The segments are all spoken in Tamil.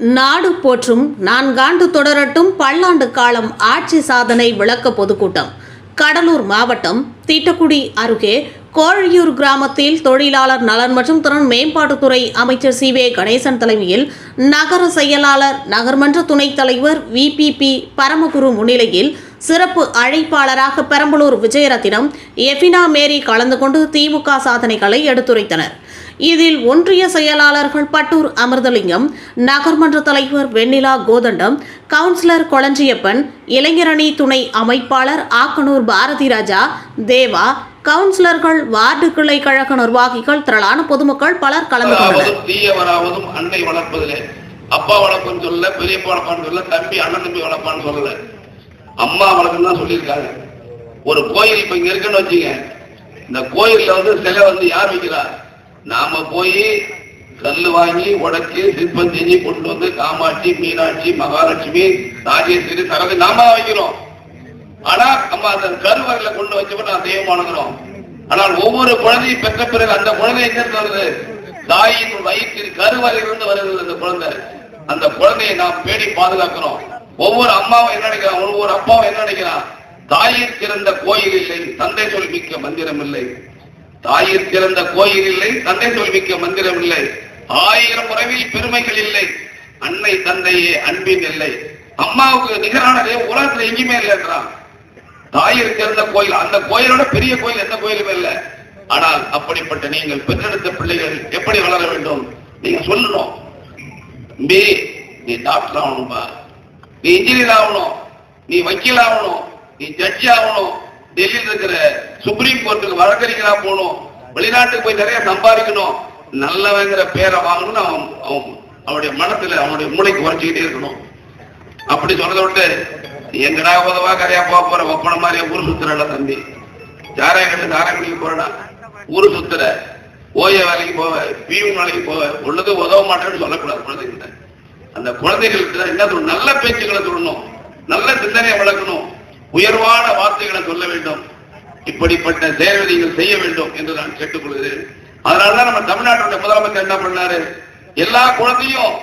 நாடு போற்றும் நான்காண்டு தொடரட்டும் பல்லாண்டு காலம் ஆட்சி சாதனை விளக்க பொதுக்கூட்டம். கடலூர் மாவட்டம் தீட்டக்குடி அருகே கோழியூர் கிராமத்தில் தொழிலாளர் நலன் மற்றும் திறன் மேம்பாட்டுத்துறை அமைச்சர் சி. வே. கணேசன் தலைமையில் நகர செயலாளர் நகர்மன்ற துணைத் தலைவர் விபிபி பரமகுரு முன்னிலையில் சிறப்பு அழைப்பாளராக பெரம்பலூர் விஜயரத்தினம் எஃபினா மேரி கலந்து கொண்டு திமுக சாதனைகளை எடுத்துரைத்தனர். இதில் ஒன்றிய செயலாளர்கள் பட்டூர் அமிர்தலிங்கம் நகர்மன்ற தலைவர் வெண்ணிலா கோதண்டம் கவுன்சிலர் கொளஞ்சியப்பன் இளைஞரணி துணை அமைப்பாளர் ஆக்கனூர் பாரதி ராஜா தேவா கவுன்சிலர்கள் வார்டு கிளை கழக நிர்வாகிகள் திரளான பொதுமக்கள் பலர் கலந்து கொண்டனர். வராவதும் அன்னை வளர்ப்பதிலே அப்பா வளர்ப்புன்னு சொல்லல பெரியப்பா வளர்ப்பான்னு சொல்லல தம்பி அண்ணன் தம்பி வளர்ப்பான்னு சொல்லல. அம்மா வளர்க்கணும் தான் சொல்லியிருக்காங்க. ஒரு கோயில் இப்ப இங்க இருக்குன்னு வச்சுங்க இந்த கோயில்ல வந்து சிலை வந்து யார் வைக்கிறா? நாம போய் கல்லு வாங்கி உடைச்சு சிற்பம் செஞ்சு கொண்டு வந்து காமாட்சி மீனாட்சி மகாலட்சுமி ராஜேஸ்வரி சரதி நாம தான் வைக்கிறோம். ஆனா நம்ம அந்த கருவறையில கொண்டு வச்சப்ப நான் தெய்வம் வணங்குறோம். ஆனால் ஒவ்வொரு குழந்தையும் பெற்ற பிறகு அந்த குழந்தை எங்க இருந்து வருது தாயின் வயிற்றில் கருவறையிலிருந்து வருகிறது அந்த குழந்தை. அந்த குழந்தையை நாம் பேடி பாதுகாக்கிறோம். ஒவ்வொரு அம்மாவும் என்ன நினைக்கிறான்? ஒவ்வொரு அப்பாவும் என்ன நினைக்கிறான்? தாயின் சிறந்த கோயில் இல்லை தந்தை சொல் மிக்க மந்திரம் இல்லை. தாயிற் திறந்த கோயில் இல்லை தந்தை தோல்விக்க மந்திரம் இல்லை. ஆயிரம் உறவில் பெருமைகள் இல்லை. அன்னை தந்தையே அன்பின் இல்லை. அம்மாவுக்கு நிகரானதே உலகத்துல எங்கேயுமே இல்லைன்றான் தாயிற் திறந்த கோயில் அந்த கோயிலோட பெரிய கோயில் எந்த கோயிலுமே இல்லை. ஆனால் அப்படிப்பட்ட நீங்கள் பெற்றெடுத்த பிள்ளைகள் எப்படி வளர வேண்டும்? நீங்க சொல்லணும். தம்பி நீ டாக்டர் ஆகணும்பா. நீ இன்ஜினியர் ஆகணும். நீ வக்கீல் ஆகணும். நீ ஜட்ஜி ஆகணும். டெல்லியில் இருக்கிற சுப்ரீம் கோர்ட்டுக்கு வழக்கறிஞரா போகணும். வெளிநாட்டுக்கு போய் நிறைய சம்பாதிக்கணும். நல்லவங்கிற பேரை வாங்கணும்னு அவன் அவன் அவனுடைய மனத்துல அவனுடைய மூளைக்கு உரைச்சிக்கிட்டே இருக்கணும். அப்படி சொன்னதை விட்டு எங்கடா உதவா கரையா போக போற? ஒப்பன மாதிரி ஊர் சுத்துறல தம்பி. யாரா கட்டு நாராயணிக்கு போறடா ஊர் சுத்துற. ஓய வேலைக்கு போவ பியூன் வேலைக்கு போவ. உள்ளது உதவ மாட்டேன்னு சொல்லக்கூடாது குழந்தைகிட்ட. அந்த குழந்தைகளுக்கு தான் என்ன சொல்லணும் நல்ல பேச்சுக்களை சொல்லணும். நல்ல சிந்தனையை வளர்க்கணும். உயர்வான வார்த்தைகளை சொல்ல வேண்டும். இப்படிப்பட்ட செயலை நீங்கள் செய்ய வேண்டும் என்று நான் கேட்டுக்கொள்கிறேன். அதனாலதான் நம்ம தமிழ்நாட்டுடைய முதலமைச்சர் என்ன பண்ணாரு? எல்லா குழந்தையும்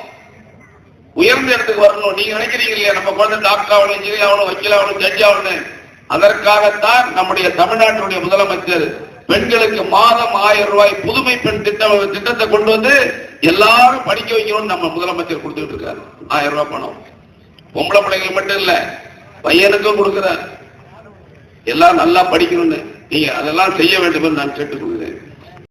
உயர்ந்த இடத்துக்கு வரணும். நீங்க நினைக்கிறீங்க இல்லையா? நம்ம குழந்தை டாக்டர் ஆகணும் இன்ஜினியர் ஆகணும் வக்கீல் ஆகணும் ஜட்ஜ் ஆகணும் அதற்காகத்தான் நம்முடைய தமிழ்நாட்டுடைய முதலமைச்சர் பெண்களுக்கு மாதம் ஆயிரம் ரூபாய் புதுமை பெண் திட்டம் திட்டத்தை கொண்டு வந்து எல்லாரும் படிக்க வைக்கணும்னு நம்ம முதலமைச்சர் கொடுத்துட்டு இருக்காரு. ஆயிரம் ரூபாய் பணம். பொம்பளை பிள்ளைங்களுக்கு மட்டும் இல்லை பையனுக்கும் கொடுக்கிறார். எல்லாம் நல்லா படிக்கணும்னு. நீங்க அதெல்லாம் செய்ய வேண்டும் என்று நான் கேட்டுக்கொள்கிறேன்.